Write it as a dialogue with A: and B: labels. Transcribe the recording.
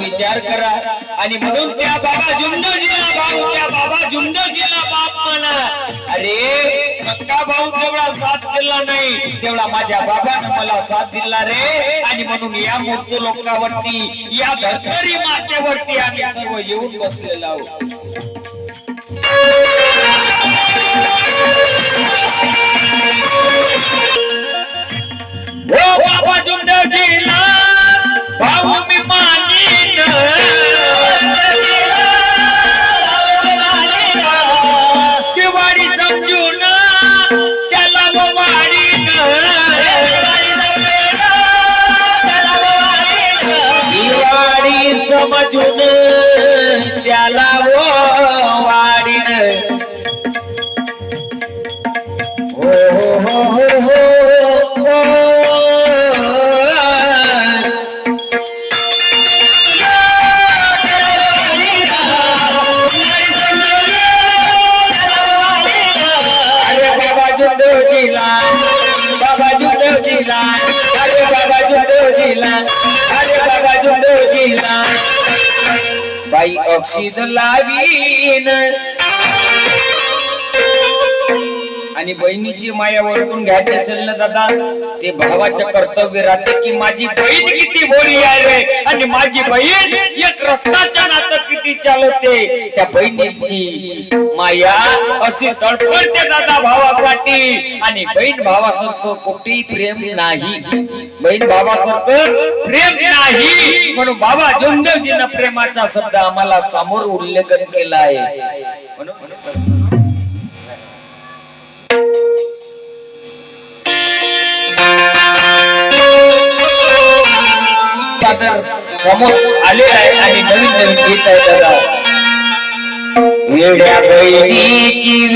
A: विचार करा. आणि म्हणून त्या बाबा जुंडजीला भाऊ त्या बाबा जुंडजीला बाप म्हणा. अरे सक्का भाऊ तेवढा साथ दिला नाही तेवढा माझ्या बाबानं मला साथ दिला रे. आणि म्हणून या मूर्त लोकांवरती या धर्तरी मातेवरती आम्ही सर्व येऊन बसलेलो आहोत. समजून त्याला व वाढीन हो हो हो हो. बाबा जुंडोजीला बाबा अरे बाबा जुंडोजीला अरे बाबा बाई ऑक्सिजन लावीन. आणि बहिणीची माया ओळखून घ्यायची असेल ना दादा ते भावाचं कर्तव्य राहते की माझी बहीण किती भोळी आहे आणि माझी बहीण एक रक्ताच्या नातं किती चालवते त्या बहिणीची माया अशी तडफडते दादा भावासाठी. आणि बहीण भावासारखं कुठेही प्रेम नाही. बहीण भावासारखं प्रेम नाही. म्हणून बाबा जोंदेवजीनं प्रेमाचा शब्द आम्हाला समोर उल्लेखन केला आहे म्हणून सादर समोर आलेला आहे आणि नवीन नवीन गीत आहे दादा वेड्या बहिणीची